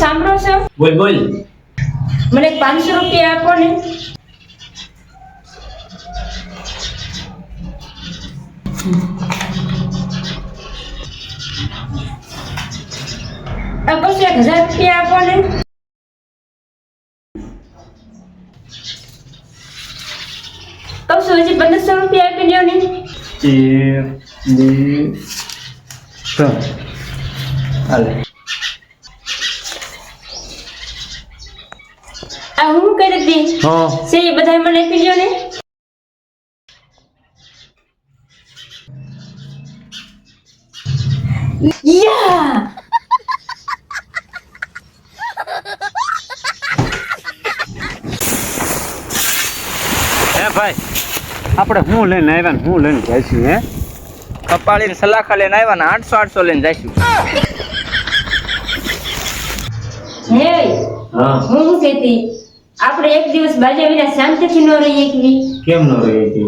સાંભળો છો? બોલ બોલ. મને પાંચસો રૂપિયા આપો ને. આ પછી એક હજાર રૂપિયા આપો ને. છું હજી પંદરસો રૂપિયા આપી દો ને. એક બે ત્રણ. હાલે. આ હું કરી હતી હા. છે એ બધા મને દો ને. યા! હે ભાઈ આપણે હું લઈને આવ્યા ને હું લઈને જઈશું હે? કપાળીને સલાખા લઈને આવ્યા ને આઠસો આઠસો લઈને જઈશું. હે. હું કહેતી? આપણે એક દિવસ બાજા વિના શાંતિથી ન રહીએ એકવી કેમ ન રહી કે?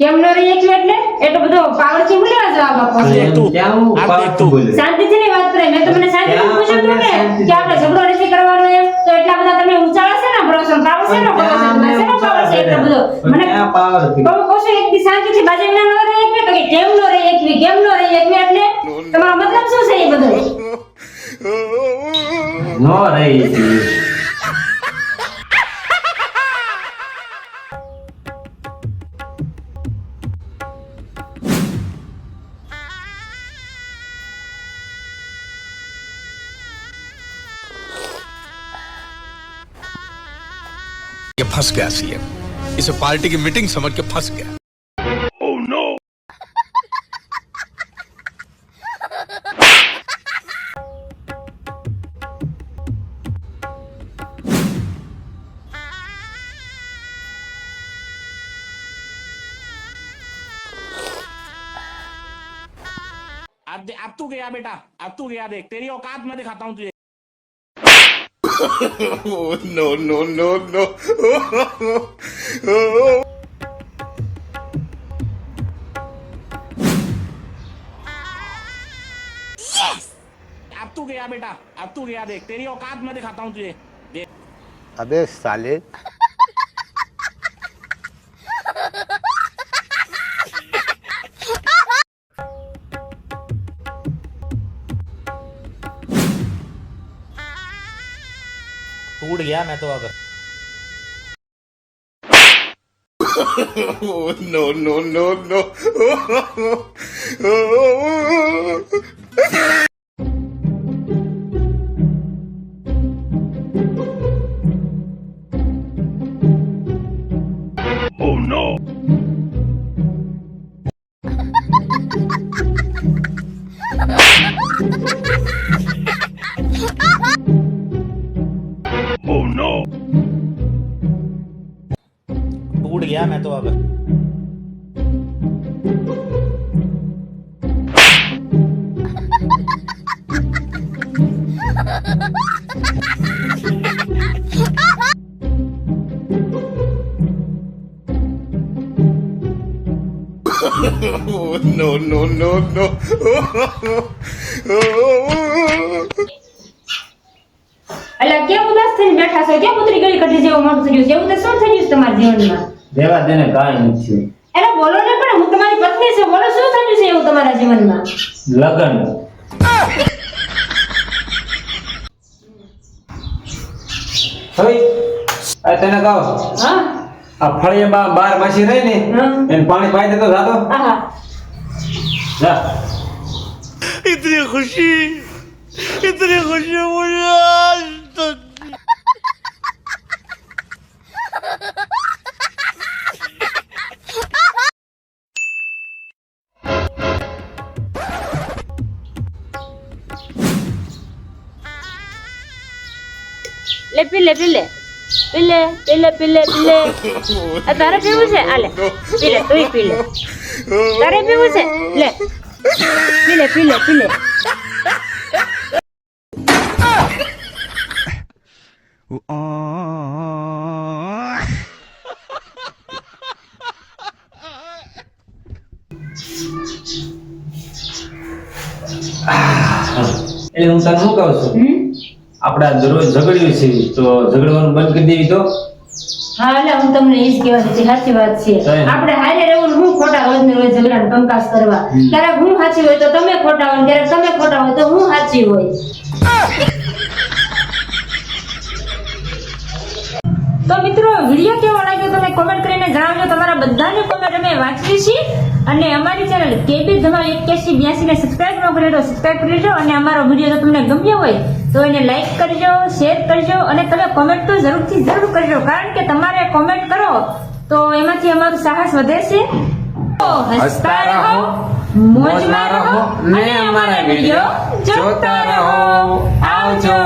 કેમ ન રહીએ એકવી એટલે? એટલો બધો પાવરથી હું લેવા જવાબ આપો છો? શાંતિથી ની વાત કરે. મેં તો મને શાંતિથી પૂછ્યું ને કે આપણે ઝઘડો નથી કરવાનો એમ? તો એટલા બધા તમે ઊંચાળા છે ને? ભરોસો પાવર છે ને? ભરોસો છે ને પાવર છે? એટલો બધો. મને પાવર હતી. કોશો એક દી શાંતિથી બાજા વિના ન રહીએ એકવી તો કે કેમ ન રહી કે કેમ ન રહીએ કે એટલે તમારો મતલબ શું છે એ બધો? ન રહી ये फंस गया सीएम। इसे पार्टी की मीटिंग समझ के फंस गया। अब दे- अब तू गया बेटा। अब तू गया देख। तेरी औकात मैं दिखाता हूँ तुझे। नो नो नो नो अब तू गया बेटा अब तू गया देख तेरी औकात मैं दिखाता हूँ तुझे देख अबे साले टूट गया मैं तो अब no no no no no, no, no, no. અલા કેમ ઉદાસ થઈને બેઠા છો? કેમ ઉતરી ગળી કઢી જેવું મોટું થયું? છે એવું તો શું થયું તમારા જીવનમાં? દેવા દેને કાંઈ નથી. અરે બોલો ને પણ હું તમારી પત્ની છું. બોલો શું થયું છે એવું તમારા જીવનમાં? લગન. હવે આ તને કહો. હા? આ ફળિયામાં બાર માસી રહી ને એને પાણી પાઈ દેતો જાતો ઇતની ખુશી ઇતની ખુશી મુજા આજ તક લે પી લે લે પી લે પી લે પી લે પી લે આ તારે પીવું છે આ લે પી લે તુંય પી લે તારે પીવું છે લે પી લે પી લે પી લે એટલે હું તને શું કહું છું આપણે દરરોજ ઝઘડ્યું છે તો ઝઘડવાનું બંધ કરી દેવી તો? હા એટલે હું તમને એ જ કહેવા હતી સાચી વાત છે? આપણે હારે રહેવું હું ખોટા રોજ ને રોજ ઝઘડા કંકાસ કરવા. ક્યારેક હું સાચી હોય તો તમે ખોટા હોય ક્યારેક તમે ખોટા હોય તો હું સાચી હોય. તો મિત્રો વીડિયો કેવો કોમેન્ટ કરીને જણાવજો. તમારા બધાની કોમેન્ટ અમે વાંચીએ છીએ. અને અમારી ચેનલ કેબી ધમાલ એક્યાસી બ્યાસી ને સબસ્ક્રાઇબ ન કરી તો સબસ્ક્રાઈબ કરી લેજો. અને અમારો વીડિયો જો તમને ગમ્યો હોય તો એને લાઈક કરજો શેર કરજો અને તમે કોમેન્ટ તો જરૂરથી જરૂર કરજો. કારણ કે તમારે કોમેન્ટ કરો તો એમાંથી અમારું સાહસ વધે છે. હસતા રહો મોજમાં રહો અને અમારા વીડિયો જોતા રહો. આવજો.